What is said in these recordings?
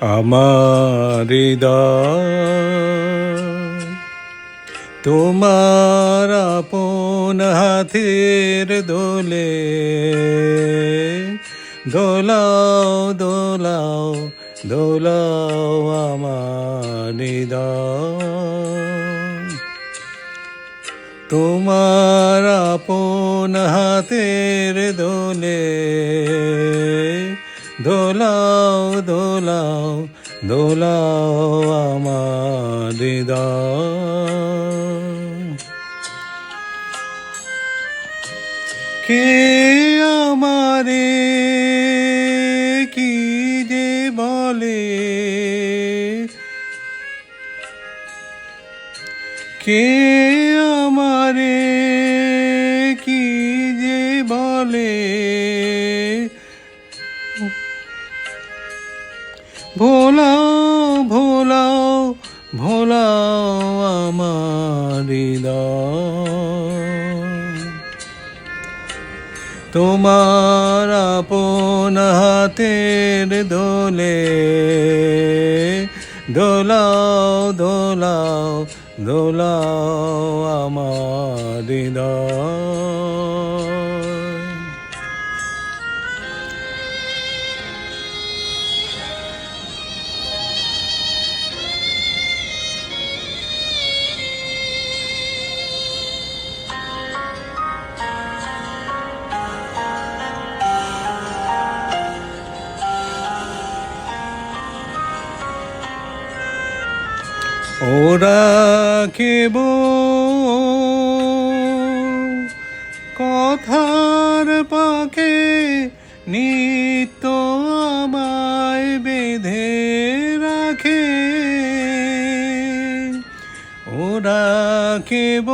আমার তোমার আপন হাতের দোলে দোলাও দোলাও দোলাও আমার তোমার আপন হাতের দোলে দোলাও দোলাও দোলাও আমার কে আমারে কি যে বলে? কে আমারে কি যে বলে? তোমার আপন হাতের দোলে দোলাও দোলাও দোলাও আমার হৃদয়। ওরা কেব কথার পাকে নিত্য আমায় বেঁধে রাখে। ওরা কেব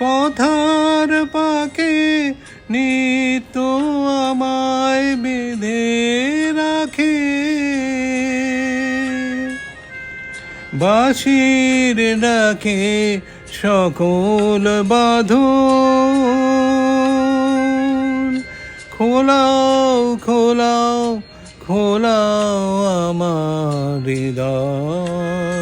কথার পাকে নিত্য বাঁশির ডাকে সকল বাঁধন। খোলাও খোলাও খোলাও আমার হৃদয়।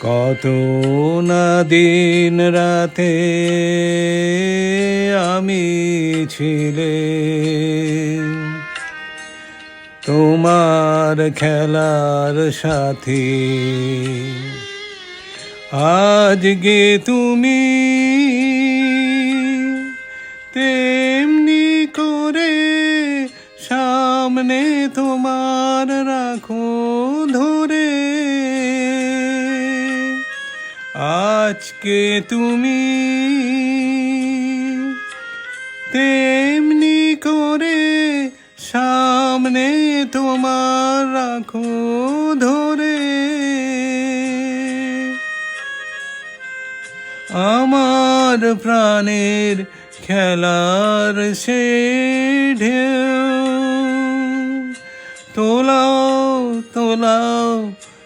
কত না দিন রাতে আমি ছিলে। তোমার খেলার সাথী আজকে তুমি আজকে তুমি তেমনি করে সামনে তোমার রাখো ধরে। আমার প্রাণের খেলার সে ঢেউ, তোলাও তোলাও